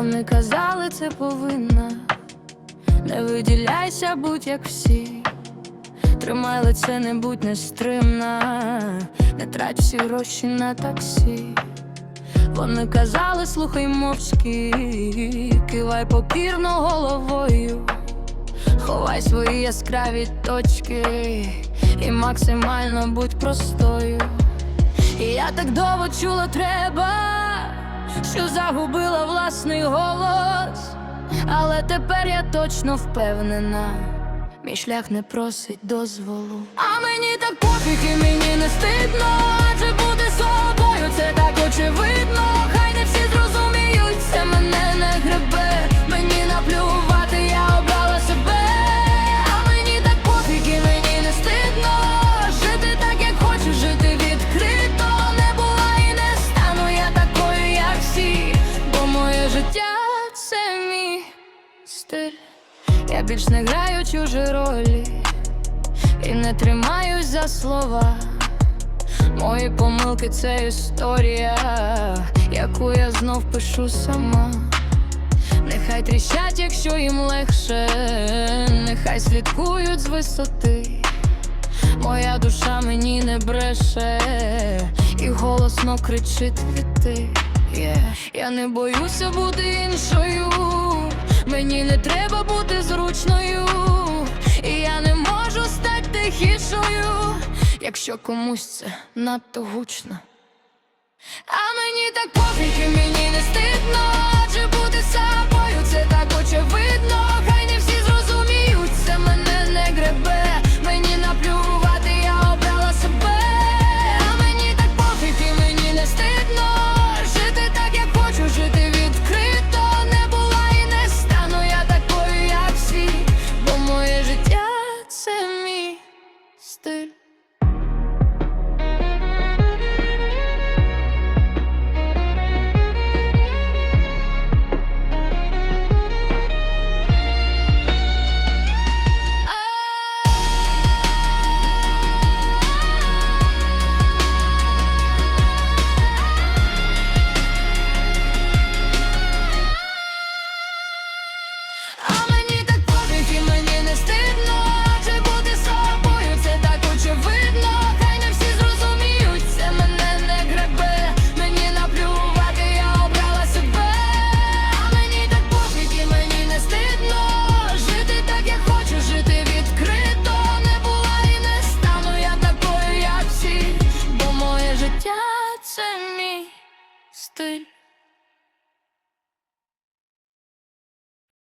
Вони казали, це повинна. Не виділяйся, будь як всі. Тримай лице, не будь нестримна, не трать всі гроші на таксі. Вони казали, слухай мовчки, кивай покірно головою, ховай свої яскраві точки і максимально будь простою. І я так довго чула треба, що загубила власний голос, але тепер я точно впевнена, мій шлях не просить дозволу. А мені так пофіг і мені не стидно, адже буде собою життя це мій стиль Я більш не граю чужі ролі І не тримаюсь за слова Мої помилки це історія, яку я знов пишу сама. Нехай тріщать, якщо їм легше, нехай слідкують з висоти. Моя душа мені не бреше, і голосно кричить від Yeah. Я не боюся бути іншою, мені не треба бути зручною, і я не можу стати тихішою, якщо комусь це надто гучно. А мені так пофіг і мені стиль. Стиль.